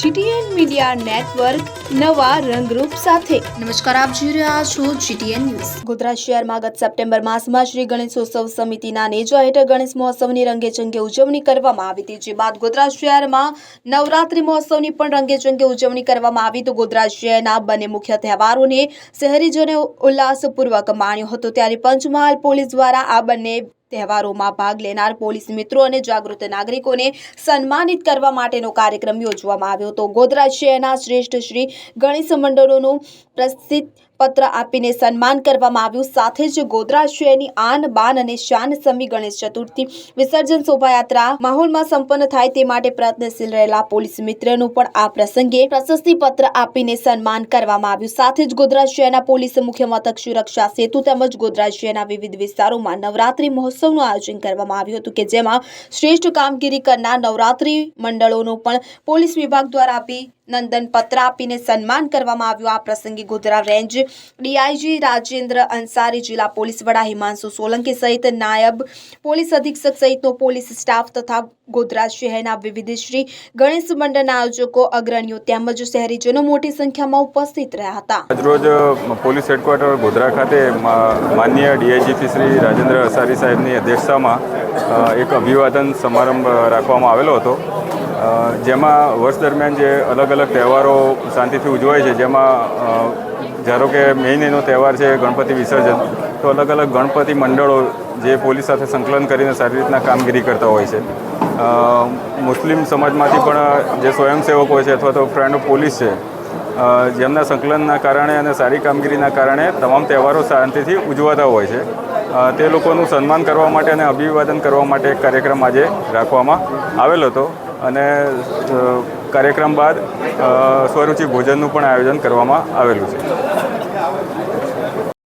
GTN media network નવા રંગરૂપ સાથે. નમસ્કાર આપ જોઈ રહ્યા છો જીટીએન ન્યૂઝ. ગોધરા શહેરમાં ગત સપ્ટેમ્બર માસમાં શ્રી ગણેશોત્સવ સમિતિના નેજા હેઠળ ગણેશ મહોત્સવની રંગેચંગે ઉજવણી કરવામાં આવી હતી. જે બાદ ગોધરા શહેરમાં નવરાત્રિ મહોત્સવની પણ રંગેચંગે ઉજવણી કરવામાં આવી. તો ગોધરા શહેરના બંને મુખ્ય તહેવારોને શહેરીજોને ઉલ્લાસપૂર્વક માણ્યો હતો. ત્યારે પંચમહાલ પોલીસ દ્વારા આ બંને તહેવારોમાં ભાગ લેનાર પોલીસ મિત્રો અને જાગૃત નાગરિકોને સન્માનિત કરવા માટેનો કાર્યક્રમ યોજવામાં આવ્યો હતો. ગોધરા શહેરના શ્રેષ્ઠ શ્રી ગણેશ મંડળોનું પ્રસિદ્ધ પત્ર આપીને સન્માન કરવામાં આવ્યું. સાથે જ ગોધરા આન, બાન અને શાન સમી ગણેશ ચતુર્થી વિસર્જન શોભાયાત્રા માહોલમાં સંપન્ન થાય તે માટે પ્રયત્નશીલ રહેલા પોલીસ મિત્રનું પણ આ પ્રસંગે પ્રશસ્તિ પત્ર આપીને સન્માન કરવામાં આવ્યું. સાથે જ ગોધરા પોલીસ મુખ્ય મથક સુરક્ષા સેતુ તેમજ ગોધરા વિવિધ વિસ્તારોમાં નવરાત્રી મહોત્સવનું આયોજન કરવામાં આવ્યું હતું કે જેમાં શ્રેષ્ઠ કામગીરી કરનાર નવરાત્રી મંડળોનું પણ પોલીસ વિભાગ દ્વારા આપી નંદન પત્ર આપીને સન્માન કરવામાં આવ્યું. આ પ્રસંગે ગોધરા રેન્જ ડીઆઈજી રાજેન્દ્ર અંસારી, જિલ્લા પોલીસ વડા હિમાંશુ સોલંકી સહિત નાયબ પોલીસ અધિક્ષક સહિતનો પોલીસ સ્ટાફ તથા ગોધરા શહેરના વિવિધ શ્રી ગણેશ મંડળના આયોજકો, અગ્રણીઓ તેમજ શહેરીજનો મોટી સંખ્યામાં ઉપસ્થિત રહ્યા હતા. આજરોજ પોલીસ હેડક્વાર્ટર ગોધરા ખાતે માન્ય ડીઆઈજીપી શ્રી રાજેન્દ્ર અસારી સાહેબની અધ્યક્ષતામાં એક અભિવાદન સમારંભ રાખવામાં આવેલો હતો. જેમાં વર્ષ દરમિયાન જે અલગ અલગ તહેવારો શાંતિથી ઉજવાય છે, જેમાં ધારો કે મેઇન એનો તહેવાર છે ગણપતિ વિસર્જન, તો અલગ અલગ ગણપતિ મંડળો જે પોલીસ સાથે સંકલન કરીને સારી રીતના કામગીરી કરતા હોય છે. મુસ્લિમ સમાજમાંથી પણ જે સ્વયંસેવકો છે અથવા તો ફ્રેન્ડ ઓફ પોલીસ છે જેમના સંકલનના કારણે અને સારી કામગીરીના કારણે તમામ તહેવારો શાંતિથી ઉજવાતા હોય છે. તે લોકોનું સન્માન કરવા માટે અને અભિવાદન કરવા માટે એક કાર્યક્રમ આજે રાખવામાં આવેલો હતો. અને કાર્યક્રમ બાદ સ્વરૂચિ ભોજનનું પણ આયોજન કરવામાં આવેલું છે.